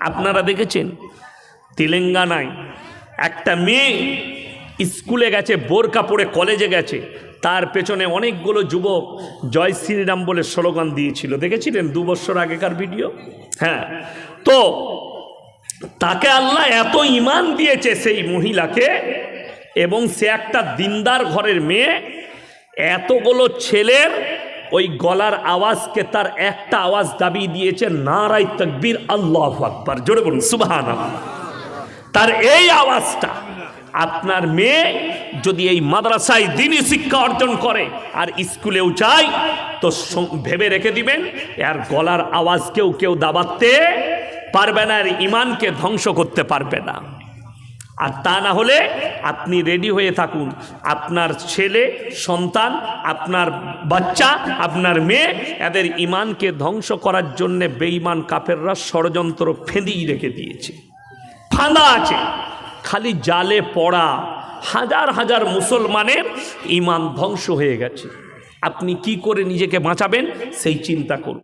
আপনারা দেখেছেন? তেলেঙ্গানায় একটা মেয়ে স্কুলে গেছে, বোরকা পরে কলেজে গেছে। তার পেছনে অনেকগুলো যুবক জয় শ্রীরাম বলে স্লোগান দিয়েছিল। দেখেছিলেন দু বছর আগেকার ভিডিও? হ্যাঁ। তো তাকে আল্লাহ এত ইমান দিয়েছে সেই মহিলাকে এবং সে একটা দিনদার ঘরের মেয়ে, এতগুলো ছেলের ওই গলার আওয়াজকে তার একটা আওয়াজ দাবি দিয়েছে নারাই তকবীর, আল্লাহ আকবার। জোরে বলুন সুবাহান তার এই আওয়াজটা আপনার মেয়ে যদি এই মাদ্রাসায় দিনই শিক্ষা অর্জন করে আর স্কুলেও যায়, তো ভেবে রেখে দিবেন, এর গলার আওয়াজকেও কেউ দাবাতে পারবে না আর ইমানকে ধ্বংস করতে পারবে না। আর তা না হলে আপনি রেডি হয়ে থাকুন। আপনার ছেলে, সন্তান, আপনার বাচ্চা, আপনার মেয়ে, এদের ইমানকে ধ্বংস করার জন্যে বেঈমান কাফেররা ষড়যন্ত্র ফেঁদিয়ে রেখে দিয়েছে। ফাঁদা আছে, খালি জালে পড়া। হাজার হাজার মুসলমানের ইমান ধ্বংস হয়ে গেছে। আপনি কি করে নিজেকে বাঁচাবেন? সেই চিন্তা করুন।